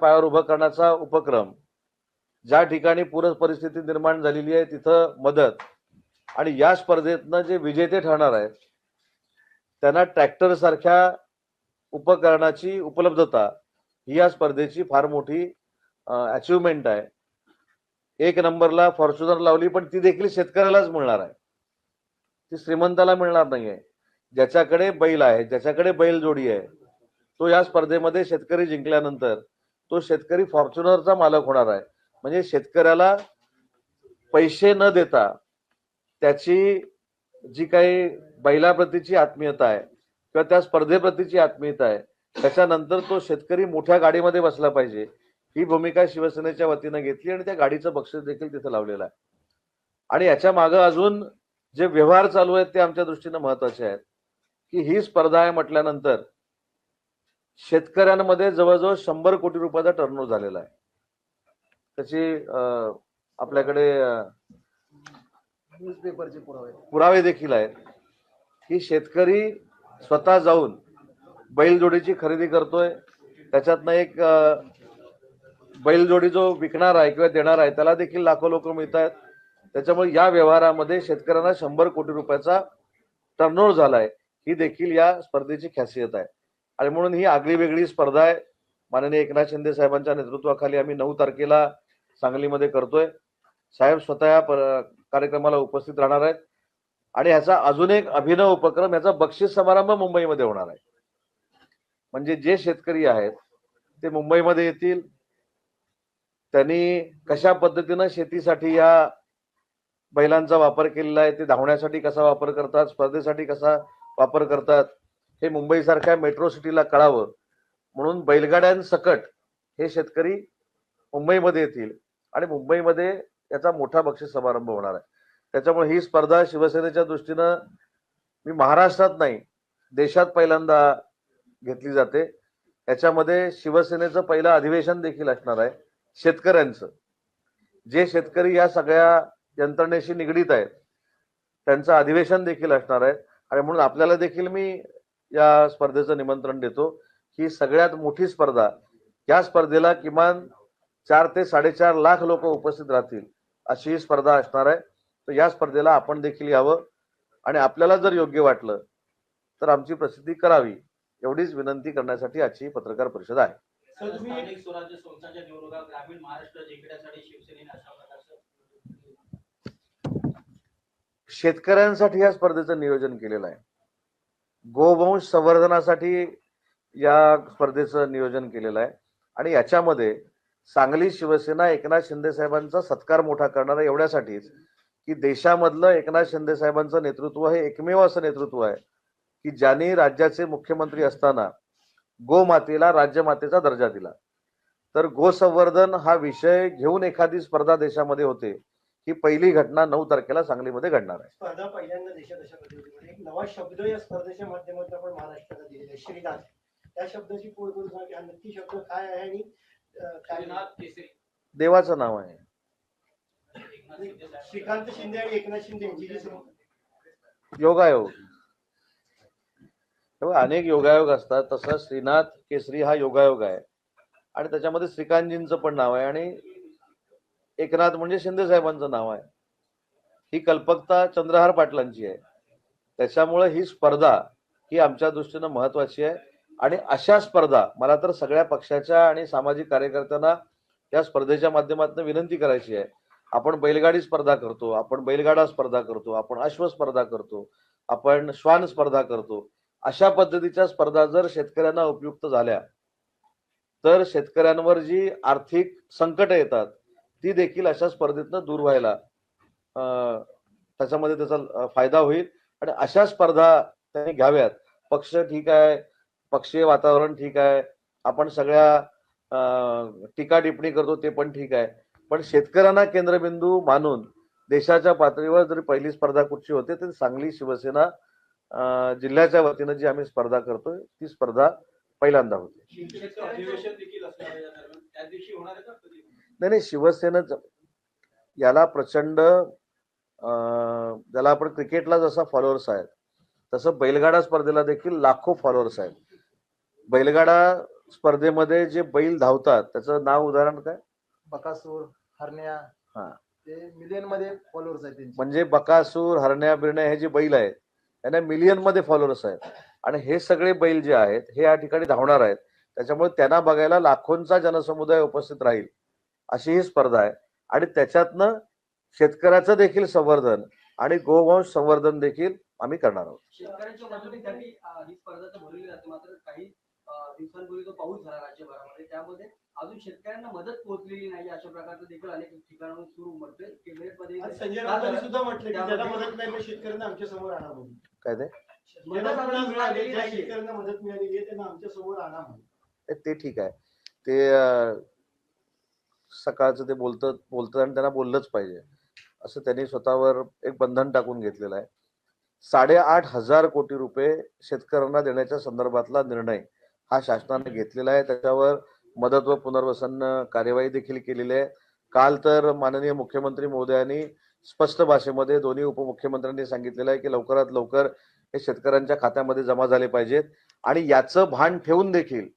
पायावर उभं करण्याचा उपक्रम ज्या ठिकाणी पूर परिस्थिती निर्माण झालेली आहे तिथं मदत आणि या स्पर्धेतनं जे विजेते ठरणार आहेत त्यांना ट्रॅक्टर सारख्या उपकरणाची उपलब्धता ही या स्पर्धेची फार मोठी अचिव्हमेंट आहे. एक नंबरला फॉर्च्युनर लावली पण ती देखील शेतकऱ्यालाच मिळणार आहे. ती श्रीमंताला मिळणार नाहीये. ज्याच्याकडे बैल आहे ज्याच्याकडे बैल जोडी आहे तो या स्पर्धेमध्ये शेतकरी जिंकल्यानंतर तो शेतकरी फॉर्च्युनरचा मालक होणार आहे. म्हणजे शेतकऱ्याला पैसे न देता त्याची जी काही बैलाप्रतीची आत्मीयता आहे किंवा त्या स्पर्धेप्रतीची आत्मीयता आहे त्याच्यानंतर तो शेतकरी मोठ्या गाडीमध्ये बसला पाहिजे. ही भूमिका शिवसेनेच्या वतीनं घेतली आणि त्या गाडीचं बक्षीस देखील तिथं लावलेलं आहे. आणि याच्या मागं अजून जे व्यवहार चालू आहेत ते आमच्या दृष्टीनं महत्त्वाचे आहेत. की ही स्पर्धा आहे म्हटल्यानंतर शेतकऱ्यांमध्ये जवळजवळ शंभर कोटी रुपयाचा टर्नओव्हर झालेला आहे. त्याची आपल्याकडे न्यूजपेपरचे पुरावे. पुरावे देखील आहेत की शेतकरी स्वतः जाऊन बैलजोडीची खरेदी करतोय. त्याच्यातनं एक बैलजोडी जो विकणार आहे किंवा देणार आहे त्याला देखील लाखो लोक मिळत आहेत त्याच्यामुळे या व्यवहारामध्ये शेतकऱ्यांना शंभर कोटी रुपयाचा टर्नओव्हर झालाय. ही देखील या स्पर्धेची खासियत आहे. आणि म्हणून ही आगळी वेगळी स्पर्धा आहे. माननीय एकनाथ शिंदे साहेबांच्या नेतृत्वाखाली आम्ही नऊ तारखेला सांगलीमध्ये करतोय. साहेब स्वतः या कार्यक्रमाला उपस्थित राहणार आहेत. आणि ह्याचा अजून एक अभिनव उपक्रम ह्याचा बक्षीस समारंभ मुंबईमध्ये होणार आहे. म्हणजे जे शेतकरी आहेत ते मुंबईमध्ये येतील. त्यांनी कशा पद्धतीनं शेतीसाठी या बैलांचा वापर केलेला आहे ते धावण्यासाठी कसा वापर करतात स्पर्धेसाठी कसा वापर करतात हे मुंबईसारख्या मेट्रो सिटीला कळावं. म्हणून बैलगाड्यांसकट हे शेतकरी मुंबईमध्ये येतील. आणि मुंबईमध्ये याचा मोठा बक्षीस समारंभ होणार आहे. त्याच्यामुळे ही स्पर्धा शिवसेनेच्या दृष्टीनं मी महाराष्ट्रात नाही देशात पहिल्यांदा घेतली जाते. याच्यामध्ये शिवसेनेचं पहिलं अधिवेशन देखील असणार आहे शेतकऱ्यांचं. जे शेतकरी या सगळ्या यंत्रणेशी निगडीत आहेत त्यांचं अधिवेशन देखील असणार आहे. आणि म्हणून आपल्याला देखील मी या स्पर्धेचं निमंत्रण देतो. ही सगळ्यात मोठी स्पर्धा. या स्पर्धेला किमान चार ते साडेचार लाख लोक उपस्थित राहतील अशी ही स्पर्धा असणार आहे. तर या स्पर्धेला आपण देखील यावं. आणि आपल्याला जर योग्य वाटलं तर आमची प्रसिद्धी करावी एवढीच विनंती करण्यासाठी आजची ही पत्रकार परिषद आहे. शेतकऱ्यांसाठी या स्पर्धेचं नियोजन केलेलं आहे. गोवंश संवर्धनासाठी या स्पर्धेचं नियोजन केलेलं आहे. आणि याच्यामध्ये सांगली शिवसेना एकनाथ शिंदे साहेबांचा सत्कार मोठा करणार आहे एवढ्यासाठीच की देशामधलं एकनाथ शिंदे साहेबांचं नेतृत्व हे एकमेव असं नेतृत्व आहे की ज्यांनी राज्याचे मुख्यमंत्री असताना गोमातेला राज्यमातेचा दर्जा दिला. तर गोसंवर्धन हा विषय घेऊन एखादी स्पर्धा देशामध्ये होते. ही पहिली घटना नऊ तारखेला सांगलीमध्ये घडणार आहे. स्पर्धा पहिल्यांदा देशात अशा पद्धतीमध्ये एक नवा शब्द या स्पर्धेच्या माध्यमातून आपण महाराष्ट्राला दिलेला आहे. श्रीनाथ. त्या शब्दाची पोळ करून सांगा हा नक्की शब्द काय आहे आणि अं, काय देवाचं नाव आहे. श्रीकांत शिंदे आणि एकनाथ शिंदे यांची जी सम- योगायोग. तेव्हा अनेक योगायोग असतात. तसं श्रीनाथ केसरी हा योगायोग आहे. आणि त्याच्यामध्ये श्रीकांतजींचं पण नाव आहे. आणि एकनाथ म्हणजे शिंदे साहेबांचं नाव आहे. ही कल्पकता चंद्रहार पाटलांची आहे. त्याच्यामुळे ही स्पर्धा ही आमच्या दृष्टीनं महत्वाची आहे. आणि अशा स्पर्धा मला तर सगळ्या पक्षाच्या आणि सामाजिक कार्यकर्त्यांना या स्पर्धेच्या माध्यमातून विनंती करायची आहे. आपण बैलगाडी स्पर्धा करतो आपण बैलगाडा स्पर्धा करतो आपण अश्व स्पर्धा करतो आपण श्वान स्पर्धा करतो. अशा पद्धतीच्या स्पर्धा जर शेतकऱ्यांना उपयुक्त झाल्या तर शेतकऱ्यांवर जी आर्थिक संकट येतात ती देखील अशा स्पर्धेतनं दूर व्हायला त्याच्यामध्ये त्याचा फायदा होईल. आणि अशा स्पर्धा त्यांनी घ्याव्यात. पक्ष ठीक आहे पक्षीय वातावरण ठीक आहे. आपण सगळ्या टीका टिप्पणी करतो ते पण ठीक आहे. पण शेतकऱ्यांना केंद्रबिंदू मानून देशाच्या पातळीवर जरी पहिली स्पर्धा कुठची होते तर सांगली शिवसेना जिल्ह्याच्या वतीनं जी आम्ही स्पर्धा करतोय ती स्पर्धा पहिल्यांदा होते. नाही नाही शिवसेनेच याला प्रचंड ज्याला आपण क्रिकेटला जसा फॉलोअर्स आहेत तसं बैलगाडा स्पर्धेला देखील लाखो फॉलोअर्स आहेत. बैलगाडा स्पर्धेमध्ये जे बैल धावतात त्याचं नाव उदाहरण काय? बकासूर हरण्या हा. ते मिलियनमध्ये फॉलोअर्स आहेत म्हणजे बकासूर हरण्या बिरण्या हे जे बैल आहेत त्यांना मिलियनमध्ये फॉलोअर्स आहेत. आणि हे सगळे बैल जे आहेत हे या ठिकाणी धावणार आहेत. त्याच्यामुळे त्यांना बघायला लाखोंचा जनसमुदाय उपस्थित राहील. अशी ही स्पर्धा आहे. आणि त्याच्यातनं शेतकऱ्याचं देखील संवर्धन आणि गोवंश संवर्धन देखील आम्ही करणार आहोत. दिवसांपूर्वी पाऊस झाला राज्यभरामध्ये. त्यामध्ये अजून शेतकऱ्यांना मदत पोहोचलेली नाही अशा प्रकारचं देखील अनेक ठिकाणाहून सुरू उमटतोय. कॅबिनेटमध्ये आज संजय राऊतांनी सुद्धा म्हटलं की ज्याला मदत नाही मग शेतकऱ्यांना आमच्यासमोर आणा म्हणून. काय ते? मदत मिळाली. शेतकऱ्यांना मदत मिळालेली आहे त्यांना आमच्यासमोर आणा म्हणून. ते- ठीक आहे. ते सकाळचं ते बोलतं बोलतं आणि त्यांना बोललंच पाहिजे. असं त्यांनी स्वतःवर एक बंधन टाकून घेतलेलं आहे. साडेआठ हजार कोटी रुपये शेतकऱ्यांना देण्याच्या संदर्भातला निर्णय हा शासनाने घेतलेला आहे. त्याच्यावर मदत व पुनर्वसन कार्यवाही देखील केलेली आहे. काल तर माननीय मुख्यमंत्री मोदयांनी स्पष्ट भाषेमध्ये दोन्ही उपमुख्यमंत्र्यांनी सांगितलेलं आहे की लवकरात लवकर हे शेतकऱ्यांच्या खात्यामध्ये जमा झाले पाहिजेत. आणि याचं भान ठेवून देखील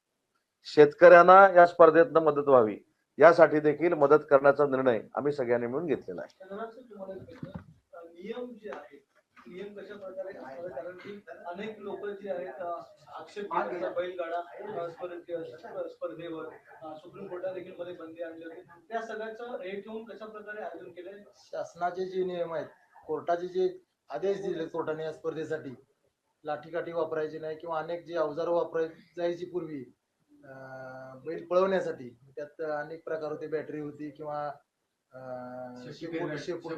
शेतकऱ्यांना या स्पर्धेतनं मदत व्हावी. यासाठी देखील मदत करण्याचा निर्णय आम्ही सगळ्यांनी मिळून घेतलेला आहे. नियम जे आहेत नियम कशा प्रकारे आहे कारण की अनेक लोक जे आहेत आक्षेप बैलगाडा स्पर्धेवर. सुप्रीम कोर्टाने देखील मध्ये बंदी आणली होती. त्या सगळ्याचं हे ठेवून कशा प्रकारे आयोजन केलंय शासनाचे जे नियम आहेत कोर्टाचे जे आदेश दिले कोर्टाने या स्पर्धेसाठी लाठीकाठी वापरायची नाही किंवा अनेक जे अवजारं वापरायची जायची पूर्वी बैल पळवण्यासाठी. त्यात अनेक प्रकार होते. बॅटरी होती किंवा शेपूट शेपूट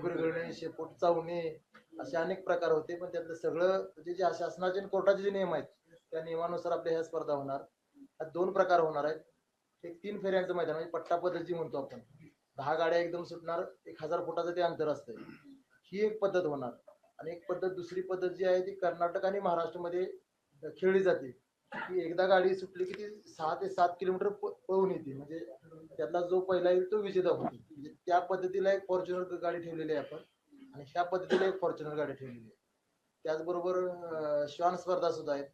शेपूट चावणे असे अनेक प्रकार होते. पण त्यातलं सगळं म्हणजे जे शासनाचे आणि कोर्टाचे जे नियम आहेत त्या नियमानुसार आपल्या ह्या स्पर्धा होणार. त्यात दोन प्रकार होणार आहेत. एक तीन फेऱ्यांचं मैदान म्हणजे पट्टा पद्धती म्हणतो आपण. दहा गाड्या एकदम सुटणार एक हजार फुटाचं ते अंतर असतंय. ही एक पद्धत होणार. आणि एक पद्धत दुसरी पद्धत जी आहे ती कर्नाटक आणि महाराष्ट्रामध्ये खेळली जाते. की एकदा गाडी सुटली की ती सहा ते सात किलोमीटर पळून येते. म्हणजे त्यातला जो पहिला येईल तो विजेता होतो. म्हणजे त्या पद्धतीला एक फॉर्च्युनर गाडी ठेवलेली आहे आपण. आणि ह्या पद्धतीला एक फॉर्च्युनर गाडी ठेवलेली आहे. त्याचबरोबर श्वान स्पर्धा सुद्धा आहेत.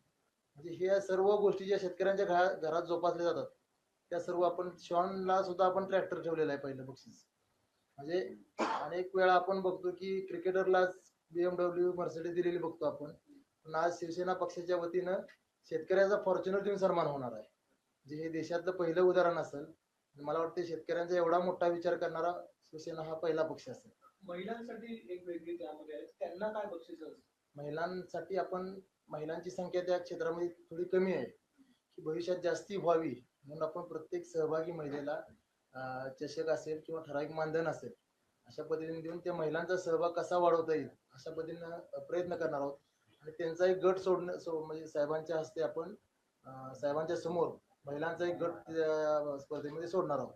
म्हणजे ह्या सर्व गोष्टी ज्या शेतकऱ्यांच्या घरा घरात जोपासल्या जातात त्या सर्व आपण श्वानला सुद्धा आपण ट्रॅक्टर ठेवलेला आहे पहिलं बक्षीस. म्हणजे अनेक वेळा आपण बघतो की क्रिकेटरलाच बीएमडब्ल्यू मर्सिडीज दिलेली बघतो आपण. पण आज शिवसेना पक्षाच्या वतीनं शेतकऱ्याचा फॉर्च्युनर देऊन सन्मान होणार आहे. म्हणजे हे देशातलं पहिलं उदाहरण असेल मला वाटतं शेतकऱ्यांचा एवढा मोठा विचार करणारा शिवसेना हा पहिला पक्ष असेल. महिलांसाठी एक वेगळी त्यामध्ये त्यांना काय बक्षीस महिलांसाठी आपण महिलांची संख्या त्या क्षेत्रामध्ये थोडी कमी आहे. की भविष्यात जास्ती व्हावी म्हणून आपण प्रत्येक सहभागी महिलेला चषक असेल किंवा ठराविक मानधन असेल अशा पद्धतीने देऊन त्या महिलांचा सहभाग कसा वाढवता येईल अशा पद्धतीनं प्रयत्न करणार आहोत. आणि त्यांचा एक गट सोडणं सो म्हणजे साहेबांच्या हस्ते आपण साहेबांच्या समोर महिलांचा एक गट स्पर्धेमध्ये सोडणार आहोत.